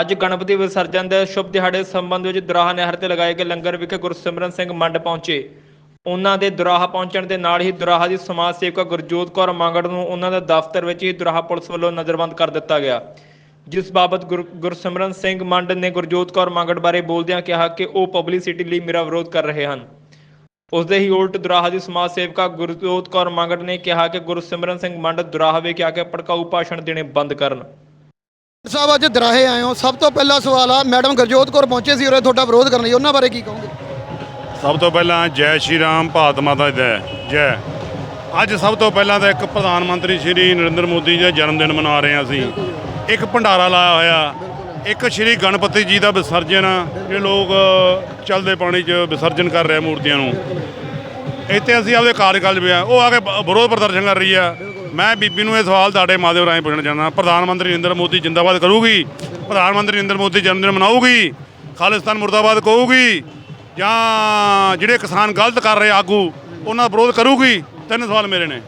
ਅੱਜ ਗਣਪਤੀ ਵਿਸਰਜਨ ਦੇ ਸ਼ੁਭ ਦਿਹਾੜੇ ਸੰਬੰਧ ਵਿੱਚ ਦੁਰਾਹਾ ਨਹਿਰ ਤੇ ਲਗਾਏ ਗਏ ਲੰਗਰ ਵਿਖੇ ਗੁਰਸਿਮਰਨ ਸਿੰਘ ਮੰਡ ਪਹੁੰਚੇ। ਉਹਨਾਂ ਦੇ ਦੁਰਾਹਾ ਪਹੁੰਚਣ ਦੇ ਨਾਲ ਹੀ ਦੁਰਾਹਾ ਦੀ ਸਮਾਜ ਸੇਵਕਾ ਗੁਰਜੋਤ ਕੌਰ ਮੰਗੜ ਨੂੰ ਉਹਨਾਂ ਦੇ ਦਫ਼ਤਰ ਵਿੱਚ ਹੀ ਦਰਾਹਾ ਪੁਲਿਸ ਵੱਲੋਂ ਨਜ਼ਰਬੰਦ ਕਰ ਦਿੱਤਾ ਗਿਆ। ਜਿਸ ਬਾਬਤ ਗੁਰ- ਗੁਰਸਿਮਰਨ ਸਿੰਘ ਮੰਡ ਨੇ ਗੁਰਜੋਤ ਕੌਰ ਮੰਗੜ ਬਾਰੇ ਬੋਲਦਿਆਂ ਕਿਹਾ ਕਿ ਉਹ ਪਬਲਿਸਿਟੀ ਲਈ ਮੇਰਾ ਵਿਰੋਧ ਕਰ ਰਹੇ ਹਨ। ਉਸ ਦੇ ਹੀ ਉਲਟ ਦੁਰਾਹਾ ਦੀ ਸਮਾਜ ਸੇਵਕਾ ਗੁਰਜੋਤ ਕੌਰ ਮੰਗੜ ਨੇ ਕਿਹਾ ਕਿ ਗੁਰਸਿਮਰਨ ਸਿੰਘ ਮੰਡ ਦੁਰਾਹਾ ਵਿਖੇ ਆ ਕੇ ਭੜਕਾਊ ਭਾਸ਼ਣ ਦੇਣੇ ਬੰਦ ਕਰਨ। ਸਾਹਿਬ, ਅੱਜ ਦਰਾਹੇ ਆਏ ਹੋ। ਸਭ ਤੋਂ ਪਹਿਲਾ ਸਵਾਲ ਆ, ਮੈਡਮ ਗਰਜੋਤ ਕੌਰ ਪਹੁੰਚੇ ਸੀ ਉਰੇ, ਤੁਹਾਡਾ ਵਿਰੋਧ ਕਰਨ ਲਈ। ਉਹਨਾਂ ਬਾਰੇ ਕੀ ਕਹੋਗੇ? ਸਭ ਤੋਂ ਪਹਿਲਾਂ ਜੈ ਸ਼੍ਰੀ ਰਾਮ ਭਾਰਤ ਮਾਤਾ ਦੀ ਜੈ। ਜੈ। ਅੱਜ ਸਭ ਤੋਂ ਪਹਿਲਾਂ ਤਾਂ ਇੱਕ ਪ੍ਰਧਾਨ ਮੰਤਰੀ ਸ਼੍ਰੀ ਨਰਿੰਦਰ ਮੋਦੀ ਜੀ ਦਾ ਜਨਮ ਦਿਨ ਮਨਾ ਰਹੇ ਹਾਂ ਅਸੀਂ। ਇੱਕ ਭੰਡਾਰਾ ਲਾਇਆ ਹੋਇਆ। ਇੱਕ ਸ਼੍ਰੀ ਗਣਪਤੀ ਜੀ ਦਾ ਵਿਸਰਜਨ, ਜਿਹੜੇ ਲੋਕ ਚਲਦੇ ਪਾਣੀ 'ਚ ਵਿਸਰਜਨ ਕਰ ਰਹੇ ਮੂਰਤੀਆਂ ਨੂੰ। ਇੱਥੇ ਅਸੀਂ ਆਪਦੇ ਕਾਰਜਕਾਲ ਵੀ ਆ। ਉਹ ਆ ਕੇ ਵਿਰੋਧ ਪ੍ਰਦਰਸ਼ਨ ਕਰ ਰਹੀ ਆ। ਮੈਂ ਬੀਬੀ ਨੂੰ ਇਹ ਸਵਾਲ ਤੁਹਾਡੇ ਮਾਧਿਅਮ ਰਾਹੀਂ ਪੁੱਛਣਾ ਚਾਹੁੰਦਾ ਪ੍ਰਧਾਨ ਮੰਤਰੀ ਨਰਿੰਦਰ ਮੋਦੀ ਜਿੰਦਾਬਾਦ ਕਰੂਗੀ? ਪ੍ਰਧਾਨ ਮੰਤਰੀ ਨਰਿੰਦਰ ਮੋਦੀ ਜਨਮ ਦਿਨ ਮਨਾਊਗੀ? ਖਾਲਿਸਤਾਨ ਮੁਰਦਾਬਾਦ ਕਹੂਗੀ? ਜਾਂ ਜਿਹੜੇ ਕਿਸਾਨ ਗਲਤ ਕਰ ਰਹੇ ਆਗੂ, ਉਹਨਾਂ ਦਾ ਵਿਰੋਧ ਕਰੂਗੀ? ਤਿੰਨ ਸਵਾਲ ਮੇਰੇ ਨੇ।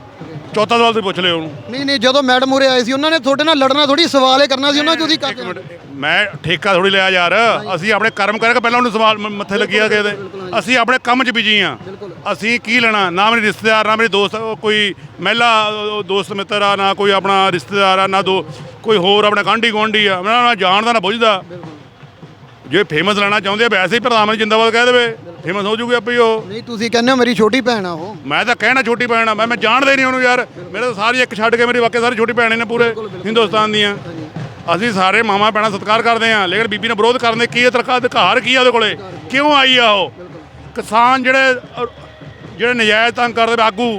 ਚੌਥਾ ਸਵਾਲ ਤੁਸੀਂ ਪੁੱਛ ਲਿਓ ਉਹਨੂੰ। ਨਹੀਂ ਨਹੀਂ ਜਦੋਂ ਮੈਡਮ ਉਰੇ ਆਏ ਸੀ ਉਹਨਾਂ ਨੇ ਤੁਹਾਡੇ ਨਾਲ ਲੜਨਾ ਥੋੜੀ ਸਵਾਲ ਇਹ ਕਰਨਾ ਸੀ ਉਹਨਾਂ 'ਚ ਤੁਸੀਂ ਇੱਕ ਮਿੰਟ ਮੈਂ ਠੇਕਾ ਥੋੜੀ ਲਿਆ ਯਾਰ। ਅਸੀਂ ਆਪਣੇ ਕਰਮ ਕਰਕੇ ਪਹਿਲਾਂ ਉਹਨੂੰ ਸਵਾਲ ਮ- ਮੱਥੇ ਲੱਗਿਆ ਗਏ ਅਸੀਂ ਆਪਣੇ ਕੰਮ 'ਚ ਬਿਜ਼ੀ ਆ। ਅਸੀਂ ਕੀ ਲੈਣਾ? ਨਾ ਮੇਰੀ ਰਿਸ਼ਤੇਦਾਰ ਨਾ ਮੇਰੀ ਦੋਸਤ ਉਹ ਕੋਈ ਮਹਿਲਾ ਉਹ ਦੋਸਤ ਮਿੱਤਰ ਆ ਨਾ ਕੋਈ ਆਪਣਾ ਰਿਸ਼ਤੇਦਾਰ ਆ ਨਾ ਦੋ ਕੋਈ ਹੋਰ ਆਪਣਾ ਗਾਂਢੀ ਗੁਆਂਢੀ ਆ। ਮੈਂ ਨਾ ਜਾਣਦਾ ਨਾ ਬੁੱਝਦਾ। ਜੇ ਫੇਮਸ ਲੈਣਾ ਚਾਹੁੰਦੇ ਆ ਵੈਸੇ ਹੀ ਪ੍ਰਧਾਨ ਮੰਤਰੀ ਜਿੰਦਾਬਾਦ ਕਹਿ ਦੇਵੇ। ਫੇਮਸ ਹੋ ਜੂਗੀ ਆਪੇ ਹੀ ਉਹ। ਨਹੀਂ ਤੁਸੀਂ ਕਹਿੰਦੇ ਹੋ ਮੇਰੀ ਛੋਟੀ ਭੈਣ ਆ ਉਹ। ਮੈਂ ਤਾਂ ਕਹਿਣਾ ਛੋਟੀ ਭੈਣ ਆ ਮੈਂ ਮੈਂ ਜਾਣਦਾ ਹੀ ਨਹੀਂ ਉਹਨੂੰ ਯਾਰ। ਮੇਰੇ ਤਾਂ ਸਾਰੀ ਇੱਕ ਛੱਡ ਕੇ ਮੇਰੀ ਵਾਕਿਆ ਸਾਰੀ ਛੋਟੀ ਭੈਣੇ ਨੇ ਪੂਰੇ ਹਿੰਦੁਸਤਾਨ ਦੀਆਂ। ਅਸੀਂ ਸਾਰੇ ਮਾਮਾ ਭੈਣਾਂ ਸਤਿਕਾਰ ਕਰਦੇ ਆ ਲੇਕਿਨ ਬੀਬੀ ਨੇ ਵਿਰੋਧ ਕਰਨ ਦੇ ਕੀ ਤਰਕਾ ਅਧਿਕਾਰ ਕੀ ਆ ਉਹਦੇ ਕੋਲੇ? ਕਿਉਂ ਆਈ ਆ ਉਹ? ਕਿਸਾਨ ਜਿਹੜੇ ਜਿਹੜੇ ਨਜਾਇਜ਼ ਤੰਗ ਕਰਦੇ ਆਗੂ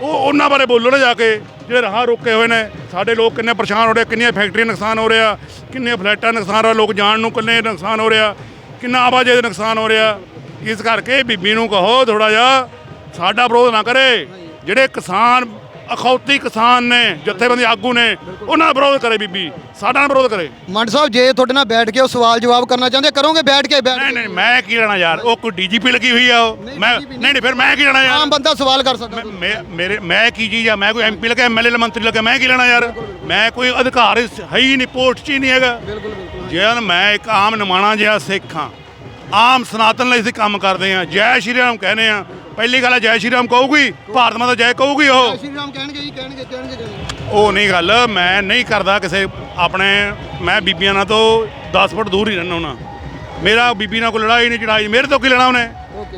ਉਹ ਉਹਨਾਂ ਬਾਰੇ ਬੋਲੋ ਨਾ ਜਾ ਕੇ ਜਿਹੜੇ ਰਾਹ ਰੋਕੇ ਹੋਏ ਨੇ। ਸਾਡੇ ਲੋਕ ਕਿੰਨੇ ਪਰੇਸ਼ਾਨ ਹੋ ਰਹੇ ਕਿੰਨੀਆਂ ਫੈਕਟਰੀਆਂ ਨੁਕਸਾਨ ਹੋ ਰਿਹਾ ਕਿੰਨੇ ਫਲੈਟਾਂ ਨੁਕਸਾਨ ਹੋ ਰਿਹਾ, ਲੋਕ ਜਾਣ ਨੂੰ ਕਿੰਨੇ ਨੁਕਸਾਨ ਹੋ ਰਿਹਾ, ਕਿੰਨਾ ਆਵਾਜਾਈ ਦਾ ਨੁਕਸਾਨ ਹੋ ਰਿਹਾ। ਇਸ ਕਰਕੇ ਬੀਬੀ ਨੂੰ ਕਹੋ ਥੋੜਾ ਜਿਹਾ, ਸਾਡਾ ਵਿਰੋਧ ਨਾ ਕਰੇ। ਜਿਹੜੇ ਕਿਸਾਨ ਅਖੌਤੀ ਕਿਸਾਨ ਨੇ ਜਥੇਬੰਦੀ ਆਗੂ ਨੇ ਉਹਨਾਂ ਦਾ ਵਿਰੋਧ ਕਰੇ ਬੀਬੀ ਸਾਡਾ ਨਾ ਵਿਰੋਧ ਕਰੇ। ਮੰਡ ਸਾਹਿਬ ਜੇ ਤੁਹਾਡੇ ਨਾਲ ਬੈਠ ਕੇ ਉਹ ਸਵਾਲ ਜਵਾਬ ਕਰਨਾ ਚਾਹੁੰਦੇ ਕਰੋਗੇ ਬੈਠ ਕੇ ਬੈਠ ਨਹੀਂ ਨਹੀਂ ਮੈਂ ਕੀ ਲੈਣਾ ਯਾਰ ਉਹ ਕੋਈ ਡੀਜੀਪੀ ਲੱਗੀ ਹੋਈ ਆ ਉਹ। ਮੈਂ ਨਹੀਂ। ਨਹੀਂ ਫਿਰ ਮੈਂ ਕੀ ਲੈਣਾ ਯਾਰ? ਆਮ ਬੰਦਾ ਸਵਾਲ ਕਰ ਸਕਦਾ। ਮੈਂ- ਮੇਰੇ ਮੈਂ ਕੀ ਚੀਜ਼ ਆ? ਮੈਂ ਕੋਈ ਐਮਪੀ ਲੱਗਾ ਐਮਐਲਏ ਮੰਤਰੀ ਲੱਗਾ ਮੈਂ ਕੀ ਲੈਣਾ ਯਾਰ? ਮੈਂ ਕੋਈ ਅਧਿਕਾਰ ਇਸ- ਹੈ ਹੀ ਨਹੀਂ ਪੋਸਟ 'ਚ ਹੀ ਨਹੀਂ ਹੈਗਾ। ਬਿਲਕੁਲ ਬਿਲਕੁਲ ਜੇ ਮੈਂ ਇੱਕ ਆਮ ਨਿਮਾਣਾ ਜਿਹਾ ਸਿੱਖ ਹਾਂ ਆਮ ਸਨਾਤਨ ਲਈ ਅਸੀਂ ਕੰਮ ਕਰਦੇ ਹਾਂ ਜੈ ਸ਼੍ਰੀ ਰਾਮ ਕਹਿੰਦੇ ਆ ਪਹਿਲੀ ਗੱਲ ਹੈ ਜੈ ਸ਼੍ਰੀ ਰਾਮ ਕਹੂਗੀ ਭਾਰਤ ਮਾਤਾ ਜੈ ਕਹੂਗੀ ਉਹ। ਸ਼੍ਰੀ ਰਾਮ ਕਹਿਣਗੇ ਜੀ ਕਹਿਣਗੇ ਕਹਿਣਗੇ ਕਹਿਣਗੇ। ਉਹ ਨਹੀਂ ਗੱਲ ਮੈਂ ਨਹੀਂ ਕਰਦਾ ਕਿਸੇ ਆਪਣੇ ਮੈਂ ਬੀਬੀਆਂ ਨਾਲ ਤੋਂ 10 ਫੁੱਟ ਦੂਰ ਹੀ ਰਹਿਣਾ ਉਹਨਾਂ ਮੇਰਾ ਬੀਬੀ ਨਾਲ ਕੋਈ ਲੜਾਈ ਨਹੀਂ ਚੜਾਈ ਮੇਰੇ ਤੋਂ ਕੀ ਲੈਣਾ ਉਹਨੇ?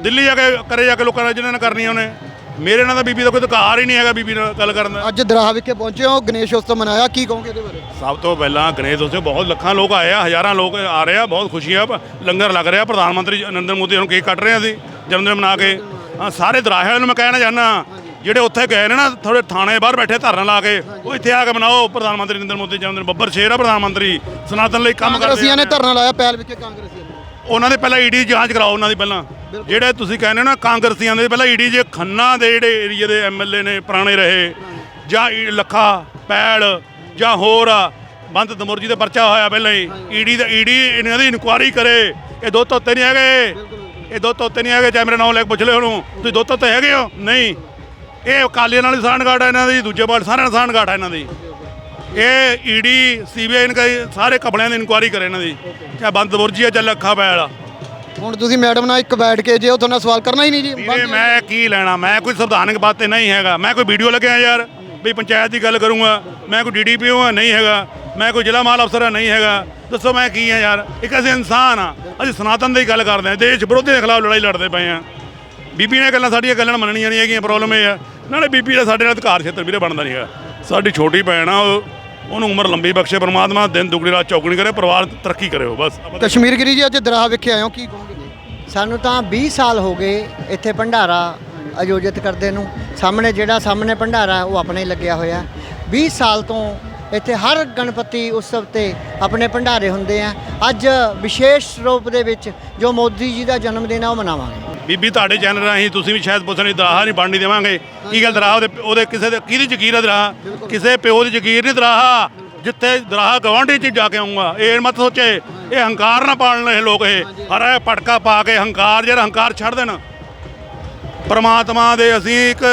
ਦਿੱਲੀ ਜਾ ਕੇ ਕਰੇ ਜਾ ਕੇ ਲੋਕਾਂ ਨਾਲ ਜਿਹਨਾਂ ਨਾਲ ਕਰਨੀ ਆ ਉਹਨੇ। ਮੇਰੇ ਨਾਲ ਤਾਂ ਬੀਬੀ ਦਾ ਕੋਈ ਅਧਿਕਾਰ ਹੀ ਨਹੀਂ ਹੈਗਾ ਬੀਬੀ ਨਾਲ ਗੱਲ ਕਰਨ ਦਾ। ਅੱਜ ਦਰਾਹਾ ਵਿਖੇ ਪਹੁੰਚੇ ਹੋ ਗਣੇਸ਼ ਉਤਸਵ ਮਨਾਇਆ ਕੀ ਕਹੋਗੇ ਇਹਦੇ ਬਾਰੇ? ਸਭ ਤੋਂ ਪਹਿਲਾਂ ਗਣੇਸ਼ ਉਤਸਵ ਬਹੁਤ ਲੱਖਾਂ ਲੋਕ ਆਏ ਆ ਹਜ਼ਾਰਾਂ ਲੋਕ ਆ ਰਹੇ ਆ ਬਹੁਤ ਖੁਸ਼ੀ ਆ ਪ- ਲੰਗਰ ਲੱਗ ਰਿਹਾ ਪ੍ਰਧਾਨ ਮੰਤਰੀ ਨਰਿੰਦਰ ਮੋਦੀ ਨੂੰ ਕੇਕ ਕੱਟ ਰਹੇ ਆ ਅਸੀਂ ਜਨਮ ਦਿਨ ਮਨਾ ਕੇ। ਹਾਂ, ਸਾਰੇ ਦਰਾਹੇ ਵਾਲਿਆਂ ਨੂੰ ਮੈਂ ਕਹਿਣਾ ਚਾਹੁੰਦਾ ਜਿਹੜੇ ਉੱਥੇ ਗਏ ਨੇ ਨਾ ਥੋੜੇ ਥਾਣੇ ਬਾਹਰ ਬੈਠੇ ਧਰਨਾ ਲਾ ਕੇ ਉਹ ਇੱਥੇ ਆ ਕੇ ਮਨਾਓ। ਪ੍ਰਧਾਨ ਮੰਤਰੀ ਨਰਿੰਦਰ ਮੋਦੀ ਜਨਮ ਦਿਨ ਬੱਬਰ ਸ਼ੇਰ ਆ ਪ੍ਰਧਾਨ ਮੰਤਰੀ ਸਨਾਤਨ ਲਈ ਕੰਮ ਕਰਦੇ ਕਾਂਗਰਸੀਆਂ ਨੇ ਧਰਨਾ ਲਾਇਆ ਪੈਲ ਵਿਖੇ ਕਾਂਗਰਸੀਆਂ ਨੇ। ਉਹਨਾਂ ਦੇ ਪਹਿਲਾਂ ਈਡੀ ਜਾਂਚ ਕਰਾਓ ਉਹਨਾਂ ਦੀ ਪਹਿਲਾਂ। ਜਿਹੜੇ ਤੁਸੀਂ ਕਹਿੰਦੇ ਹੋ ਨਾ ਕਾਂਗਰਸੀਆਂ ਦੇ ਪਹਿਲਾਂ ਈਡੀ ਜੇ ਖੰਨਾ ਦੇ ਜਿਹੜੇ ਏਰੀਏ ਦੇ ਐਮਐਲਏ ਨੇ ਪੁਰਾਣੇ ਰਹੇ ਜਾਂ ਈ- ਲੱਖਾ ਪੈੜ ਜਾਂ ਹੋਰ ਆ ਬੰਦ ਦਮੁਰਜੀ ਦੇ ਪਰਚਾ ਹੋਇਆ ਪਹਿਲਾਂ ਹੀ। ਈਡੀ ਦਾ ਈਡੀ ਇਹਨਾਂ ਦੀ ਇਨਕੁਆਰੀ ਕਰੇ ਇਹ ਦੋ ਤੋਤੇ ਨਹੀਂ ਹੈਗੇ। ਇਹ ਦੋ ਤੋਤੇ ਨਹੀਂ ਹੈਗੇ ਚਾਹੇ ਮੇਰੇ ਨਾਮ ਲੈ ਕੇ ਪੁੱਛ ਲਿਓ ਉਹਨੂੰ ਤੁਸੀਂ ਦੋ ਤੋਤੇ ਹੈਗੇ ਹੋ? ਨਹੀਂ। ਇਹ ਅਕਾਲੀਆਂ ਨਾਲ ਹੀ ਸਾਂਢਗਾਠ ਹੈ ਇਹਨਾਂ ਦੀ ਦੂਜੇ ਪਾਰਟੀ ਸਾਰਿਆਂ ਨਾਲ ਸਾਂਢਗਾਠ ਹੈ ਇਹਨਾਂ ਦੀ। ਇਹ ਈਡੀ ਸੀਬੀਆਈ ਇਨਕਾ ਸਾਰੇ ਕਪੜਿਆਂ ਦੀ ਇਨਕੁਆਰੀ ਕਰੇ ਇਹਨਾਂ ਦੀ। ਚਾਹੇ ਬੰਦ ਦਮੁਰਜੀ ਆ ਜਾਂ ਲੱਖਾ ਪੈੜ ਆ। ਹੁਣ ਤੁਸੀਂ ਮੈਡਮ ਨਾਲ ਇੱਕ ਬੈਠ ਕੇ ਜੇ ਉਹ ਤੁਹਾਨੂੰ ਸਵਾਲ ਕਰਨਾ ਹੀ ਨਹੀਂ ਜੀ। ਵੀਰੇ ਮੈਂ ਕੀ ਲੈਣਾ? ਮੈਂ ਕੋਈ ਸੰਵਿਧਾਨਕ ਬਾਤ ਤੇ ਨਹੀਂ ਹੈਗਾ। ਮੈਂ ਕੋਈ ਵੀਡੀਓ ਲੱਗਿਆ ਯਾਰ ਵੀ ਪੰਚਾਇਤ ਦੀ ਗੱਲ ਕਰੂੰਗਾ। ਮੈਂ ਕੋਈ ਡੀਡੀਪੀਓ ਨਹੀਂ ਹੈਗਾ। ਮੈਂ ਕੋਈ ਜ਼ਿਲ੍ਹਾ ਮਾਲ ਅਫਸਰ ਨਹੀਂ ਹੈਗਾ। ਦੱਸੋ ਮੈਂ ਕੀ ਆ ਯਾਰ? ਇੱਕ ਅਸੀਂ ਇਨਸਾਨ ਆ। ਅਸੀਂ ਸਨਾਤਨ ਦੀ ਗੱਲ ਕਰਦੇ ਆ। ਦੇਸ਼ ਵਿਰੋਧੀਆਂ ਦੇ ਖਿਲਾਫ ਲੜਾਈ ਲੜਦੇ ਪਏ ਆ। ਬੀਬੀ ਨੇ ਗੱਲਾਂ ਸਾਡੀਆਂ ਗੱਲਾਂ ਮੰਨਣੀਆਂ ਨਹੀਂ ਹੈਗੀਆਂ। ਪ੍ਰੋਬਲਮ ਇਹ ਆ। ਨਾਲੇ ਬੀਬੀ ਦਾ ਸਾਡੇ ਨਾਲ ਅਧਿਕਾਰ ਖੇਤਰ ਵੀਰੇ ਬਣਦਾ ਨਹੀਂ ਹੈਗਾ। ਸਾਡੀ ਛੋਟੀ ਭੈਣ ਆ ਉਹ ਉਹਨੂੰ ਉਮਰ ਲੰਬੀ ਬਖਸ਼ੇ ਪਰਮਾਤਮਾ ਦਿਨ ਦੁਗਣੀ ਰਾਤ ਚੌਗਣੀ ਕਰੇ ਪਰਿਵਾਰ ਤਰੱਕੀ ਕਰੇ ਉਹ ਬਸ। ਕਸ਼ਮੀਰ ਗਿਰੀ ਜੀ ਅੱਜ ਦਰਾਹਾ ਵਿਖੇ ਆਏ ਹੋ ਕੀ ਕਹੋਗੇ ਸਾਨੂੰ ਤਾਂ 20 ਸਾਲ ਹੋ ਗਏ ਇੱਥੇ ਭੰਡਾਰਾ ਆਯੋਜਿਤ ਕਰਦੇ ਨੂੰ। ਸਾਹਮਣੇ ਜਿਹੜਾ ਸਾਹਮਣੇ ਭੰਡਾਰਾ ਉਹ ਆਪਣੇ ਹੀ ਲੱਗਿਆ ਹੋਇਆ। 20 ਸਾਲ ਤੋਂ ਇੱਥੇ ਹਰ ਗਣਪਤੀ ਉਤਸਵ ਤੇ ਆਪਣੇ ਭੰਡਾਰੇ ਹੁੰਦੇ ਆ। ਅੱਜ ਵਿਸ਼ੇਸ਼ ਰੂਪ ਦੇ ਵਿੱਚ ਜੋ ਮੋਦੀ ਜੀ ਦਾ ਜਨਮ ਦਿਨ ਆ ਉਹ ਮਨਾਵਾਂਗੇ। ਬੀਬੀ ਤੁਹਾਡੇ ਚੈਨਲ ਰਾਹੀਂ ਤੁਸੀਂ ਵੀ ਸ਼ਾਇਦ ਪੁੱਛਣੀ ਦਰਾਹਾ ਨਹੀਂ ਬਣਨੀ ਦੇਵਾਂਗੇ। ਕੀ ਗੱਲ ਦਰਾਹਾ ਉਹਦੇ ਉਹਦੇ ਕਿਸੇ ਦੇ ਕਿਹਦੀ ਜ਼ਕੀਰ ਹੈ ਦਰਾਹਾ ਕਿਸੇ ਪਿਓ ਦੀ ਜ਼ਕੀਰ ਨਹੀਂ ਦਰਾਹਾ ਜਿੱਥੇ ਦਰਾਹਾ ਗਵਾਂਢੀ ਚ ਜਾ ਕੇ ਆਉਂਗਾ ਇਹ ਮਤ ਸੋਚੇ ਇਹ ਹੰਕਾਰ ਨਾ ਪਾਲਣ ਇਹ ਲੋਕ ਇਹ। ਹਰੇ ਪਟਕਾ ਪਾ ਕੇ ਹੰਕਾਰ ਜਿਹੜਾ ਹੰਕਾਰ ਛੱਡ ਦੇਣ। ਪਰਮਾਤਮਾ ਦੇ ਅਸੀਂ ਇੱਕ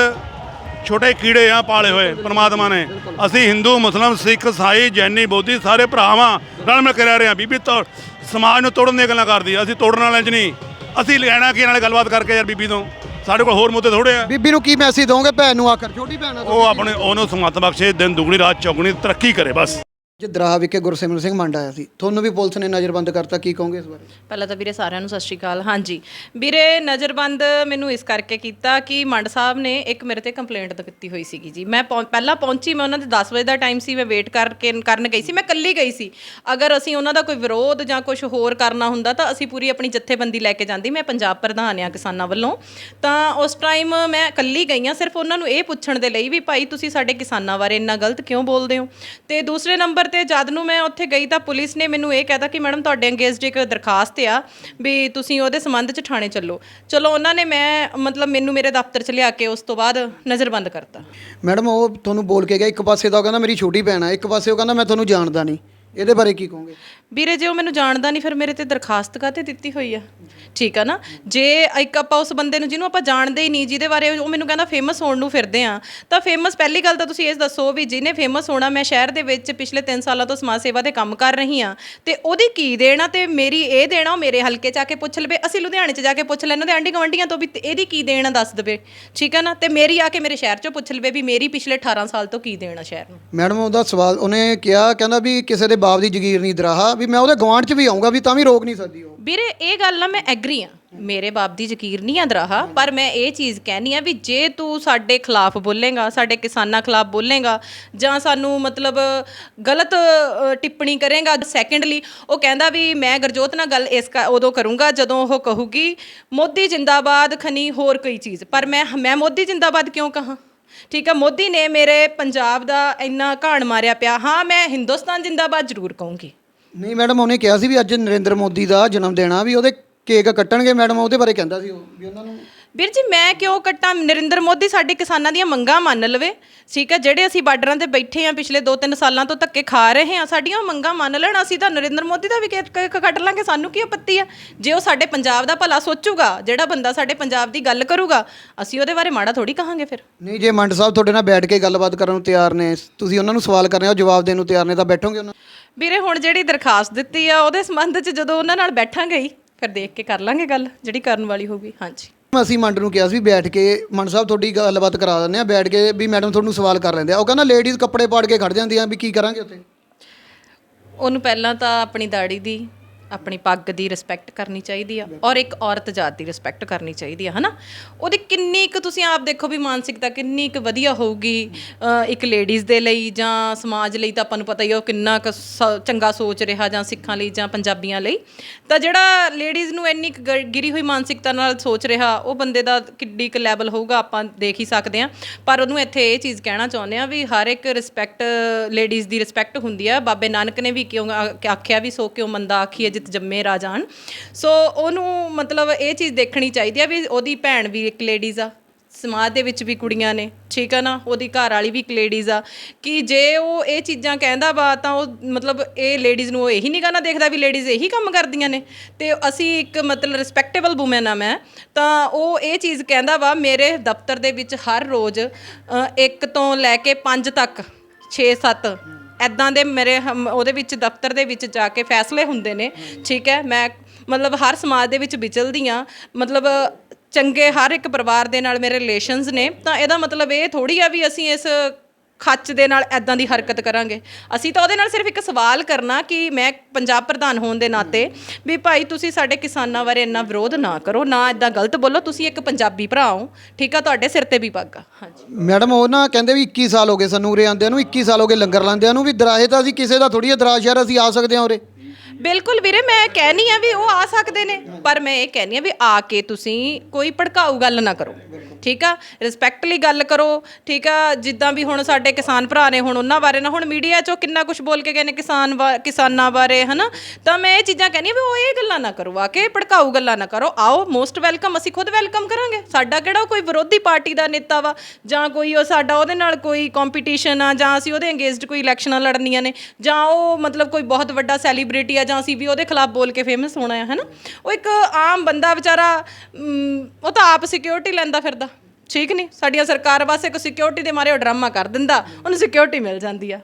ਛੋਟੇ ਕੀੜੇ ਆ ਪਾਲੇ ਹੋਏ ਪ੍ਰਮਾਤਮਾ ਨੇ। ਅਸੀਂ ਹਿੰਦੂ ਮੁਸਲਮਾਨ ਸਿੱਖ ਈਸਾਈ ਜੈਨੀ ਬੋਧੀ ਸਾਰੇ ਭਰਾਵਾਂ ਰਲ ਮਿਲ ਕੇ ਰਹਿ ਰਹੇ ਆ ਬੀਬੀ ਤੋਂ ਸਮਾਜ ਨੂੰ ਤੋੜਨ ਦੀਆਂ ਗੱਲਾਂ ਕਰਦੀ ਅਸੀਂ ਤੋੜਨ ਵਾਲਿਆਂ 'ਚ ਨਹੀਂ। ਅਸੀਂ ਲੈਣਾ ਕੀ ਨਾਲੇ ਗੱਲਬਾਤ ਕਰਕੇ ਯਾਰ ਬੀਬੀ ਤੋਂ। ਸਾਡੇ ਕੋਲ ਹੋਰ ਮੁੱਦੇ ਥੋੜੇ ਆ। ਬੀਬੀ ਨੂੰ ਕੀ ਮੈਸੇਜ ਦੋਗੇ ਭੈਣ ਨੂੰ ਆਖਰ? ਛੋਟੀ ਭੈਣ ਆ ਉਹ ਆਪਣੇ ਉਹਨੂੰ ਸਮਤ ਬਖਸ਼ੇ ਦਿਨ ਦੁਗਣੀ ਰਾਤ ਚੌਗਣੀ ਤਰੱਕੀ ਕਰੇ ਬਸ। ਜੇ ਵਿਖੇ ਗੁਰਸਿਮਰਨ ਸਿੰਘ ਮੰਡ ਆਇਆ ਸੀ। ਤੁਹਾਨੂੰ ਵੀ ਪੁਲਿਸ ਨੇ ਨਜ਼ਰਬੰਦ ਕਰਤਾ, ਕੀ ਕਹੋਗੇ ਇਸ ਬਾਰੇ? ਪਹਿਲਾਂ ਤਾਂ ਵੀਰੇ ਸਾਰਿਆਂ ਨੂੰ ਸਤਿ ਸ਼੍ਰੀ ਅਕਾਲ। ਹਾਂਜੀ। ਵੀਰੇ ਨਜ਼ਰਬੰਦ ਮੈਨੂੰ ਇਸ ਕਰਕੇ ਕੀਤਾ ਕਿ ਮੰਡ ਸਾਹਿਬ ਨੇ ਇੱਕ ਮੇਰੇ ਤੇ ਕੰਪਲੇਂਟ ਦਿੱਤੀ ਹੋਈ ਸੀਗੀ ਜੀ। ਮੈਂ ਪਹੁੰ- ਪਹਿਲਾਂ ਪਹੁੰਚੀ, ਮੈਂ ਉਹਨਾਂ ਦੇ 10 ਵਜੇ ਦਾ ਟਾਈਮ ਸੀ, ਮੈਂ ਵੇਟ ਕਰਕੇ ਕਰਨ ਗਈ ਸੀ, ਮੈਂ ਇਕੱਲੀ ਗਈ ਸੀ। ਅਗਰ ਅਸੀਂ ਉਹਨਾਂ ਦਾ ਕੋਈ ਵਿਰੋਧ ਜਾਂ ਕੁਝ ਹੋਰ ਕਰਨਾ ਹੁੰਦਾ ਤਾਂ ਅਸੀਂ ਪੂਰੀ ਆਪਣੀ ਜਥੇਬੰਦੀ ਲੈ ਕੇ ਜਾਂਦੀ। ਮੈਂ ਪੰਜਾਬ ਪ੍ਰਧਾਨ ਆ ਕਿਸਾਨਾਂ ਵੱਲੋਂ। ਤਾਂ ਉਸ ਟਾਈਮ ਮੈਂ ਇਕੱਲੀ ਗਈ ਆ ਸਿਰਫ ਉਹਨਾਂ ਨੂੰ ਇਹ ਪੁੱਛਣ ਦੇ ਲਈ ਵੀ ਭਾਈ ਤੁਸੀਂ ਸਾਡੇ ਕਿਸਾਨਾਂ ਬਾਰੇ ਇੰਨਾ ਗਲਤ ਕਿਉਂ ਬੋਲਦੇ ਹੋ? ਤੇ ਦੂਸਰੇ ਨੰਬਰ ਤੇ ਜਦ ਨੂੰ ਮੈਂ ਉੱਥੇ ਗਈ ਤਾਂ ਪੁਲਿਸ ਨੇ ਮੈਨੂੰ ਇਹ ਕਹਿਤਾ ਕਿ ਮੈਡਮ ਤੁਹਾਡੇ ਅੰਗੇਜਡ ਇੱਕ ਦਰਖਾਸਤ ਆ ਵੀ ਤੁਸੀਂ ਉਹਦੇ ਸੰਬੰਧ 'ਚ ਥਾਣੇ ਚੱਲੋ। ਚਲੋ ਉਹਨਾਂ ਨੇ ਮੈਂ ਮਤਲਬ ਮੈਨੂੰ ਮੇਰੇ ਦਫ਼ਤਰ 'ਚ ਲਿਆ ਕੇ ਉਸ ਤੋਂ ਬਾਅਦ ਨਜ਼ਰਬੰਦ ਕਰਤਾ। ਮੈਡਮ, ਉਹ ਤੁਹਾਨੂੰ ਬੋਲ ਕੇ ਗਿਆ, ਇੱਕ ਪਾਸੇ ਤਾਂ ਉਹ ਕਹਿੰਦਾ ਮੇਰੀ ਛੋਟੀ ਭੈਣ ਆ, ਇੱਕ ਪਾਸੇ ਉਹ ਕਹਿੰਦਾ ਮੈਂ ਤੁਹਾਨੂੰ ਜਾਣਦਾ ਨਹੀਂ। ਇਹਦੇ ਬਾਰੇ ਕੀ ਕਹੋਗੇ? ਵੀਰੇ ਜੇ ਉਹ ਮੈਨੂੰ ਜਾਣਦਾ ਨਹੀਂ ਫਿਰ ਮੇਰੇ ਤੇ ਦਰਖਾਸਤ ਕਾਤੇ ਦਿੱਤੀ ਹੋਈ ਆ? ਠੀਕ ਆ ਨਾ? ਜੇ ਇੱਕ ਆਪਾਂ ਉਸ ਬੰਦੇ ਨੂੰ ਜਿਹਨੂੰ ਆਪਾਂ ਜਾਣਦੇ ਹੀ ਨਹੀਂ ਜਿਹਦੇ ਬਾਰੇ ਉਹ ਮੈਨੂੰ ਕਹਿੰਦਾ ਫੇਮਸ ਹੋਣ ਨੂੰ ਫਿਰਦੇ ਆ ਤਾਂ ਫੇਮਸ ਪਹਿਲੀ ਗੱਲ ਤਾਂ ਤੁਸੀਂ ਇਹ ਦੱਸੋ ਵੀ ਜਿਹਨੇ ਫੇਮਸ ਹੋਣਾ ਮੈਂ ਸ਼ਹਿਰ ਦੇ ਵਿੱਚ ਪਿਛਲੇ 3 ਸਾਲਾਂ ਤੋਂ ਸਮਾਜ ਸੇਵਾ ਦੇ ਕੰਮ ਕਰ ਰਹੀ ਆ ਤੇ ਉਹਦੀ ਕੀ ਦੇਣਾ ਤੇ ਮੇਰੀ ਇਹ ਦੇਣਾ ਉਹ ਮੇਰੇ ਹਲਕੇ 'ਚ ਆ ਕੇ ਪੁੱਛ ਲਵੇ ਅਸੀਂ ਲੁਧਿਆਣੇ 'ਚ ਜਾ ਕੇ ਪੁੱਛ ਲੈਣ ਉਹਦੇ ਆਂਢੀ ਗੁਆਂਢੀਆਂ ਤੋਂ ਵੀ ਇਹਦੀ ਕੀ ਦੇਣਾ ਦੱਸ ਦੇਵੇ ਠੀਕ ਆ ਨਾ? ਤੇ ਮੇਰੀ ਆ ਕੇ ਮੇਰੇ ਸ਼ਹਿਰ 'ਚੋਂ ਪੁੱਛ ਲਵੇ ਵੀ ਮੇਰੀ ਪਿਛਲੇ 18 ਸਾਲ ਤੋਂ ਕੀ ਦੇਣਾ ਸ਼ਹਿਰ ਨੂੰ? ਮੈਡਮ ਉਹਦਾ ਸਵਾਲ ਉਹਨੇ ਕਿਹਾ ਕਹਿੰਦਾ ਵੀ ਕਿਸੇ ਦੇ ਬਾਪ ਦੀ ਜ਼ਗੀਰ ਨਹੀਂ ਦਰਾਹਾ ਵੀ ਮੈਂ ਉਹਦੇ ਗਵਾਂਢ 'ਚ ਵੀ ਆਉਂਗਾ ਵੀ ਤਾਂ ਵੀ ਰੋਕ ਨਹੀਂ ਸਕਦੀ ਉਹ। ਵੀਰੇ ਇਹ ਗੱਲ ਨਾਲ ਮੈਂ ਐਗਰੀ ਆ। ਮੇਰੇ ਬਾਪ ਦੀ ਯਕੀਰ ਨਹੀਂ ਆ ਦਰਾਹਾ ਪਰ ਮੈਂ ਇਹ ਚੀਜ਼ ਕਹਿਨੀ ਆ ਵੀ ਜੇ ਤੂੰ ਸਾਡੇ ਖਿਲਾਫ ਬੋਲੇਗਾ ਸਾਡੇ ਕਿਸਾਨਾਂ ਖਿਲਾਫ ਬੋਲੇਗਾ ਜਾਂ ਸਾਨੂੰ ਮਤਲਬ ਗਲਤ ਅ, ਟਿੱਪਣੀ ਕਰੇਗਾ ਸੈਕੰਡਲੀ ਉਹ ਕਹਿੰਦਾ ਵੀ ਮੈਂ ਗਰਜੋਤ ਨਾਲ ਗੱਲ ਇਸ ਕਾ- ਉਦੋਂ ਕਰੂੰਗਾ ਜਦੋਂ ਉਹ ਕਹੂਗੀ ਮੋਦੀ ਜਿੰਦਾਬਾਦ ਖਨੀ ਹੋਰ ਕੋਈ ਚੀਜ਼। ਪਰ ਮੈਂ ਮੈਂ ਮੋਦੀ ਜਿੰਦਾਬਾਦ ਕਿਉਂ ਕਹਾਂ? ਠੀਕ ਆ, ਮੋਦੀ ਨੇ ਮੇਰੇ ਪੰਜਾਬ ਦਾ ਇੰਨਾ ਘਾਣ ਮਾਰਿਆ ਪਿਆ। ਹਾਂ, ਮੈਂ ਹਿੰਦੁਸਤਾਨ ਜਿੰਦਾਬਾਦ ਜ਼ਰੂਰ ਕਹੂੰਗੀ। ਨਹੀਂ, ਮੈਡਮ, ਉਹਨੇ ਕਿਹਾ ਸੀ ਵੀ ਅੱਜ ਨਰਿੰਦਰ ਮੋਦੀ ਦਾ ਜਨਮ ਦਿਨ ਆ, ਵੀ ਉਹਦੇ ਕੇਕ ਕੱਟਣਗੇ। ਮੈਡਮ, ਉਹਦੇ ਬਾਰੇ ਕਹਿੰਦਾ ਸੀ ਉਹ, ਵੀ ਉਹਨਾਂ ਨੂੰ ਵੀਰ ਜੀ ਮੈਂ ਕਿਉਂ ਕੱਟਾਂ? ਨਰਿੰਦਰ ਮੋਦੀ ਸਾਡੇ ਕਿਸਾਨਾਂ ਦੀਆਂ ਮੰਗਾਂ ਮੰਨ ਲਵੇ। ਠੀਕ ਹੈ ਜਿਹੜੇ ਅਸੀਂ ਬਾਰਡਰਾਂ ਤੇ ਬੈਠੇ ਆ ਪਿਛਲੇ 2-3 ਸਾਲਾਂ ਤੋਂ ਧੱਕੇ ਖਾ ਰਹੇ ਆ ਸਾਡੀਆਂ ਮੰਗਾਂ ਮੰਨ ਲੈਣ। ਅਸੀਂ ਤਾਂ ਨਰਿੰਦਰ ਮੋਦੀ ਦਾ ਵੀ ਕੇਕ ਕੱਟ ਲਾਂਗੇ ਸਾਨੂੰ ਕੀ ਆਪੱਤੀ ਆ ਜੇ ਉਹ ਸਾਡੇ ਪੰਜਾਬ ਦਾ ਭਲਾ ਸੋਚੂਗਾ ਜਿਹੜਾ ਬੰਦਾ ਸਾਡੇ ਪੰਜਾਬ ਦੀ ਗੱਲ ਕਰੂਗਾ ਅਸੀਂ ਉਹਦੇ ਬਾਰੇ ਮਾੜਾ ਥੋੜੀ ਕਹਾਂਗੇ ਫਿਰ। ਨਹੀਂ ਜੇ ਮੰਡ ਸਾਹਿਬ ਤੁਹਾਡੇ ਨਾਲ ਬੈਠ ਕੇ ਗੱਲਬਾਤ ਕਰਨ ਨੂੰ ਤਿਆਰ ਨੇ ਤੁਸੀਂ ਉਹਨਾਂ ਨੂੰ ਸਵਾਲ ਕਰਨੇ ਆ ਉਹ ਜਵਾਬ ਦੇਣ ਨੂੰ ਤਿਆਰ ਨੇ ਤਾਂ ਬੈਠੋਗੇ ਉਹਨਾਂ ਵੀਰੇ ਹੁਣ ਜਿਹੜੀ ਦਰਖਾਸਤ ਦਿੱਤੀ ਆ ਉਹਦੇ ਸੰਬੰਧ 'ਚ ਜਦੋਂ ਉਹਨਾਂ ਨਾਲ ਬੈਠਾਂਗੇ ਹੀ ਫਿਰ ਦੇਖ ਕੇ ਕਰ ਲਾਂਗੇ ਗੱਲ ਜਿਹੜੀ ਕਰਨ ਵਾਲੀ ਹੋਊਗੀ। ਹਾਂਜੀ। ਅਸੀਂ ਮੰਡ ਨੂੰ ਕਿਹਾ ਸੀ ਵੀ ਬੈਠ ਕੇ ਮੰਡ ਸਾਹਿਬ ਤੁਹਾਡੀ ਗੱਲਬਾਤ ਕਰਾ ਦਿੰਦੇ ਆ ਬੈਠ ਕੇ ਵੀ ਮੈਡਮ ਤੁਹਾਨੂੰ ਸਵਾਲ ਕਰ ਲੈਂਦੇ ਆ। ਉਹ ਕਹਿੰਦਾ ਲੇਡੀਜ਼ ਕੱਪੜੇ ਪਾੜ ਕੇ ਖੜ ਜਾਂਦੀਆਂ ਵੀ ਕੀ ਕਰਾਂਗੇ ਉੱਥੇ? ਉਹਨੂੰ ਪਹਿਲਾਂ ਤਾਂ ਆਪਣੀ ਦਾੜੀ ਦੀ ਆਪਣੀ ਪੱਗ ਦੀ ਰਿਸਪੈਕਟ ਕਰਨੀ ਚਾਹੀਦੀ ਆ ਔਰ ਇੱਕ ਔਰਤ ਜਾਤ ਦੀ ਰਿਸਪੈਕਟ ਕਰਨੀ ਚਾਹੀਦੀ ਆ ਹਨਾ? ਉਹਦੀ ਕਿੰਨੀ ਕੁ ਤੁਸੀਂ ਆਪ ਦੇਖੋ ਵੀ ਮਾਨਸਿਕਤਾ ਕਿੰਨੀ ਕੁ ਵਧੀਆ ਹੋਊਗੀ ਅ, ਇੱਕ ਲੇਡੀਜ਼ ਦੇ ਲਈ ਜਾਂ ਸਮਾਜ ਲਈ ਤਾਂ ਆਪਾਂ ਨੂੰ ਪਤਾ ਹੀ ਆ ਉਹ ਕਿੰਨਾ ਕੁ ਸ- ਚੰਗਾ ਸੋਚ ਰਿਹਾ ਜਾਂ ਸਿੱਖਾਂ ਲਈ ਜਾਂ ਪੰਜਾਬੀਆਂ ਲਈ। ਤਾਂ ਜਿਹੜਾ ਲੇਡੀਜ਼ ਨੂੰ ਇੰਨੀ ਕੁ ਗ- ਗਿਰੀ ਹੋਈ ਮਾਨਸਿਕਤਾ ਨਾਲ ਸੋਚ ਰਿਹਾ ਉਹ ਬੰਦੇ ਦਾ ਕਿੱਡੀ ਕੁ ਲੈਵਲ ਹੋਊਗਾ ਆਪਾਂ ਦੇਖ ਹੀ ਸਕਦੇ ਹਾਂ ਪਰ ਉਹਨੂੰ ਇੱਥੇ ਇਹ ਚੀਜ਼ ਕਹਿਣਾ ਚਾਹੁੰਦੇ ਆ ਵੀ ਹਰ ਇੱਕ ਰਿਸਪੈਕਟ ਲੇਡੀਜ਼ ਦੀ ਰਿਸਪੈਕਟ ਹੁੰਦੀ ਆ। ਬਾਬੇ ਨਾਨਕ ਨੇ ਵੀ ਕਿਉਂ ਆ- ਆਖਿਆ ਵੀ ਸੋ ਕਿਉਂ ਮੰਦਾ ਆਖੀਏ ਜਿਤ ਜੰਮੇ ਰਾਜਾਨ। ਸੋ ਉਹਨੂੰ ਮਤਲਬ ਇਹ ਚੀਜ਼ ਦੇਖਣੀ ਚਾਹੀਦੀ ਆ ਵੀ ਉਹਦੀ ਭੈਣ ਵੀ ਇੱਕ ਲੇਡੀਜ਼ ਆ। ਸਮਾਜ ਦੇ ਵਿੱਚ ਵੀ ਕੁੜੀਆਂ ਨੇ, ਠੀਕ ਆ ਨਾ? ਉਹਦੀ ਘਰ ਵਾਲੀ ਵੀ ਇੱਕ ਲੇਡੀਜ਼ ਆ। ਕਿ ਜੇ ਉਹ ਇਹ ਚੀਜ਼ਾਂ ਕਹਿੰਦਾ ਵਾ ਤਾਂ ਉਹ ਮਤਲਬ ਇਹ ਲੇਡੀਜ਼ ਨੂੰ ਉਹ ਇਹੀ ਨਹੀਂ ਕਹਿਣਾ ਦੇਖਦਾ ਵੀ ਲੇਡੀਜ਼ ਇਹੀ ਕੰਮ ਕਰਦੀਆਂ ਨੇ। ਤੇ ਅਸੀਂ ਇੱਕ ਮਤਲਬ ਰਿਸਪੈਕਟੇਬਲ ਵੂਮਨ ਆ ਮੈਂ, ਤਾਂ ਉਹ ਇਹ ਚੀਜ਼ ਕਹਿੰਦਾ ਵਾ, ਮੇਰੇ ਦਫ਼ਤਰ ਦੇ ਵਿੱਚ ਹਰ ਰੋਜ਼ ਇੱਕ ਤੋਂ ਲੈ ਕੇ 5 ਤੱਕ 6-7 ਐਦਾਂ ਦੇ ਮੇਰੇ ਹਮ- ਉਹਦੇ ਵਿੱਚ, ਦਫ਼ਤਰ ਦੇ ਵਿੱਚ ਜਾ ਕੇ ਫੈਸਲੇ ਹੁੰਦੇ ਨੇ। ਠੀਕ ਹੈ, ਮੈਂ ਮਤਲਬ ਹਰ ਸਮਾਜ ਦੇ ਵਿੱਚ ਵਿਚਲਦੀ ਆ ਮਤਲਬ ਚੰਗੇ ਹਰ ਇੱਕ ਪਰਿਵਾਰ ਦੇ ਨਾਲ ਮੇਰੇ ਰਿਲੇਸ਼ਨਸ ਨੇ। ਤਾਂ ਇਹਦਾ ਮਤਲਬ ਇਹ ਥੋੜੀ ਆ ਵੀ ਅਸੀਂ ਇਸ ਖੱਚ ਦੇ ਨਾਲ ਐਦਾਂ ਦੀ ਹਰਕਤ ਕਰਾਂਗੇ। ਅਸੀਂ ਤਾਂ ਉਹਦੇ ਨਾਲ ਸਿਰਫ ਇੱਕ ਸਵਾਲ ਕਰਨਾ ਕਿ ਮੈਂ ਪੰਜਾਬ ਪ੍ਰਧਾਨ ਹੋਣ ਦੇ ਨਾਤੇ ਵੀ ਭਾਈ ਤੁਸੀਂ ਸਾਡੇ ਕਿਸਾਨਾਂ ਬਾਰੇ ਇੰਨਾ ਵਿਰੋਧ ਨਾ ਕਰੋ, ਨਾ ਐਦਾਂ ਗਲਤ ਬੋਲੋ, ਤੁਸੀਂ ਇੱਕ ਪੰਜਾਬੀ ਭਰਾ ਹੋ। ਠੀਕ ਆ, ਤੁਹਾਡੇ ਸਿਰ ਤੇ ਵੀ ਪੱਗ ਆ। ਹਾਂਜੀ। ਮੈਡਮ, ਉਹ ਨਾ ਕਹਿੰਦੇ ਵੀ 21 ਸਾਲ ਹੋ ਗਏ ਸਾਨੂੰ ਉਰੇ ਆਂਦਿਆਂ ਨੂੰ 21 ਸਾਲ ਹੋ ਗਏ ਲੰਗਰ ਲਾਉਂਦਿਆਂ ਨੂੰ, ਵੀ ਦਰਾਹੇ ਤਾਂ ਅਸੀਂ ਕਿਸੇ ਦਾ ਥੋੜੀ ਦਰਾਜ ਸ਼ਹਿਰ ਅਸੀਂ ਆ ਸਕਦੇ ਹਾਂ ਉਰੇ। ਬਿਲਕੁਲ ਵੀਰੇ, ਮੈਂ ਕਹਿਨੀ ਆ ਵੀ ਉਹ ਆ ਸਕਦੇ ਨੇ, ਪਰ ਮੈਂ ਇਹ ਕਹਿਨੀ ਆ ਵੀ ਆ ਕੇ ਤੁਸੀਂ ਕੋਈ ਭੜਕਾਊ ਗੱਲ ਨਾ ਕਰੋ। ਠੀਕ ਆ? ਰਿਸਪੈਕਟਲੀ ਗੱਲ ਕਰੋ, ਠੀਕ ਆ? ਜਿੱਦਾਂ ਵੀ ਹੁਣ ਸਾਡੇ ਕਿਸਾਨ ਭਰਾ ਨੇ ਹੁਣ ਉਹਨਾਂ ਬਾਰੇ ਨਾ, ਹੁਣ ਮੀਡੀਆ 'ਚੋਂ ਕਿੰਨਾ ਕੁਝ ਬੋਲ ਕੇ ਗਏ ਨੇ ਕਿਸਾਨ ਬਾ- ਕਿਸਾਨਾਂ ਬਾਰੇ, ਹਨਾ? ਤਾਂ ਮੈਂ ਇਹ ਚੀਜ਼ਾਂ ਕਹਿੰਦੀ ਆ ਵੀ ਉਹ ਇਹ ਗੱਲਾਂ ਨਾ ਕਰੋ, ਆ ਕੇ ਭੜਕਾਊ ਗੱਲਾਂ ਨਾ ਕਰੋ। ਆਓ ਮੋਸਟ ਵੈਲਕਮ ਅਸੀਂ ਖੁਦ ਵੈਲਕਮ ਕਰਾਂਗੇ। ਸਾਡਾ ਕਿਹੜਾ ਕੋਈ ਵਿਰੋਧੀ ਪਾਰਟੀ ਦਾ ਨੇਤਾ ਵਾ, ਜਾਂ ਕੋਈ ਉਹ ਸਾਡਾ ਉਹਦੇ ਨਾਲ ਕੋਈ ਕੰਪੀਟੀਸ਼ਨ ਆ, ਜਾਂ ਅਸੀਂ ਉਹਦੇ ਅੰਗੇਜਡ ਕੋਈ ਇਲੈਕਸ਼ਨਾਂ ਲੜਨੀਆਂ ਨੇ, ਜਾਂ ਉਹ ਮਤਲਬ ਕੋਈ ਬਹੁਤ ਵੱਡਾ ਸੈਲੀਬ੍ਰਿਟੀ ਆ ਜਾਂ ਅਸੀਂ ਵੀ ਉਹਦੇ ਖਿਲਾਫ ਬੋਲ ਕੇ ਫੇਮਸ ਹੋਣਾ ਹੈ ਹਨਾ? ਉਹ ਇੱਕ ਆਮ ਬੰਦਾ ਵਿਚਾਰਾ ਮ, ਉਹ ਤਾਂ ਆਪ ਸਿਕਿਉਰਿਟੀ ਲੈਂਦਾ ਫਿਰਦਾ। ਠੀਕ ਨਹੀਂ ਸਾਡੀਆਂ ਸਰਕਾਰ ਵਾਸਤੇ ਇੱਕ ਸਿਕਿਉਰਿਟੀ ਦੇ ਮਾਰੇ ਉਹ ਡਰਾਮਾ ਕਰ ਦਿੰਦਾ। ਉਹਨੂੰ ਸਿਕਿਉਰਿਟੀ ਮਿਲ ਜਾਂਦੀ ਆ।